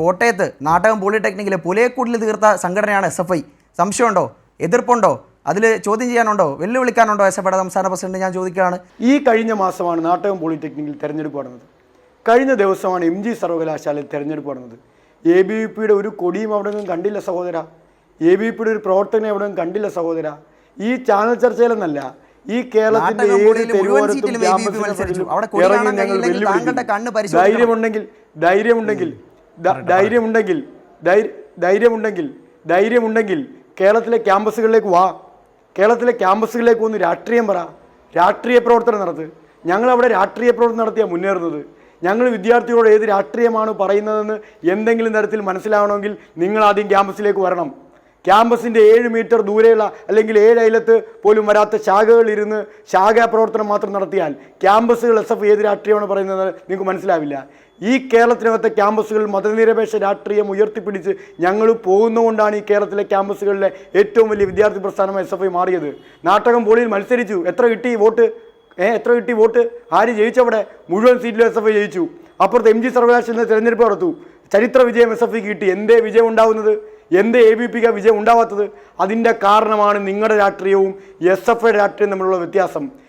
കോട്ടയത്ത് നാടകം പോളിടെക്നിക്കിലെ പുലയക്കൂടിൽ തീർത്ത സംഘടനയാണ് എസ് എഫ് ഐ. സംശയമുണ്ടോ? എതിർപ്പുണ്ടോ? അതിൽ ചോദ്യം ചെയ്യാനുണ്ടോ? വെല്ലുവിളിക്കാനുണ്ടോ എസ് എഫ് ഐയുടെ സംസ്ഥാന പ്രസിഡന്റ്? ഞാൻ ചോദിക്കുകയാണ്. ഈ കഴിഞ്ഞ മാസമാണ് നാടകം പോളിടെക്നിക്കിൽ തെരഞ്ഞെടുപ്പ് നടന്നത്. കഴിഞ്ഞ ദിവസമാണ് എം ജി സർവകലാശാലയിൽ തെരഞ്ഞെടുപ്പ് നടന്നത്. എ ബി വി പിയുടെ ഒരു കൊടിയും അവിടെ നിന്നും കണ്ടില്ല സഹോദര. എ ബി വി പിയുടെ ഒരു പ്രവർത്തനം എവിടെ നിന്നും കണ്ടില്ല സഹോദര. ഈ ചാനൽ ചർച്ചയിലെന്നല്ല ഈ കേരളത്തിന്റെ ഏത് തെരുവോരത്തും. ധൈര്യമുണ്ടെങ്കിൽ ധൈര്യമുണ്ടെങ്കിൽ ധൈര്യമുണ്ടെങ്കിൽ ധൈര്യ- ധൈര്യമുണ്ടെങ്കിൽ ധൈര്യമുണ്ടെങ്കിൽ കേരളത്തിലെ ക്യാമ്പസുകളിലേക്ക് വാ. കേരളത്തിലെ ക്യാമ്പസുകളിലേക്ക് വന്ന് രാഷ്ട്രീയം പറ. രാഷ്ട്രീയ പ്രവർത്തനം നടത്ത്. ഞങ്ങളവിടെ രാഷ്ട്രീയ പ്രവർത്തനം നടത്തിയാണ് മുന്നേറുന്നത്. ഞങ്ങൾ വിദ്യാർത്ഥികളോട് ഏത് രാഷ്ട്രീയമാണ് പറയുന്നതെന്ന് എന്തെങ്കിലും തരത്തിൽ മനസ്സിലാവണമെങ്കിൽ നിങ്ങൾ ആദ്യം ക്യാമ്പസിലേക്ക് വരണം. ക്യാമ്പസിന്റെ ഏഴ് മീറ്റർ ദൂരെയുള്ള അല്ലെങ്കിൽ ഏഴ് അയലത്ത് പോലും വരാത്ത ശാഖകൾ ഇരുന്ന് ശാഖാ പ്രവർത്തനം മാത്രം നടത്തിയാൽ ക്യാമ്പസുകൾ എസ് എഫ് ഏത് രാഷ്ട്രീയമാണ് പറയുന്നത് നിങ്ങൾക്ക് മനസ്സിലാവില്ല. ഈ കേരളത്തിനകത്തെ ക്യാമ്പസുകൾ മതനിരപേക്ഷ രാഷ്ട്രീയം ഉയർത്തിപ്പിടിച്ച് ഞങ്ങൾ പോകുന്നതുകൊണ്ടാണ് ഈ കേരളത്തിലെ ക്യാമ്പസുകളിലെ ഏറ്റവും വലിയ വിദ്യാർത്ഥി പ്രസ്ഥാനം എസ് എഫ് ഐ മാറിയത്. നാട്ടകം പോളിയിൽ മത്സരിച്ചു. എത്ര കിട്ടി വോട്ട്? ഏഹ് എത്ര കിട്ടി വോട്ട്? ആര് ജയിച്ചവിടെ മുഴുവൻ സീറ്റിലും എസ് എഫ് ഐ ജയിച്ചു. അപ്പുറത്ത് എം ജി സർവകലാശാല തെരഞ്ഞെടുപ്പ് നടത്തു. ചരിത്ര വിജയം എസ് എഫ് ഐ കിട്ടി. എന്തേ വിജയം ഉണ്ടാവുന്നത്? എന്തേ എ ബി പിക്ക് വിജയം ഉണ്ടാവാത്തത്? അതിന്റെ കാരണമാണ് നിങ്ങളുടെ രാഷ്ട്രീയവും എസ് എഫ് ഐ രാഷ്ട്രീയവും തമ്മിലുള്ള വ്യത്യാസം.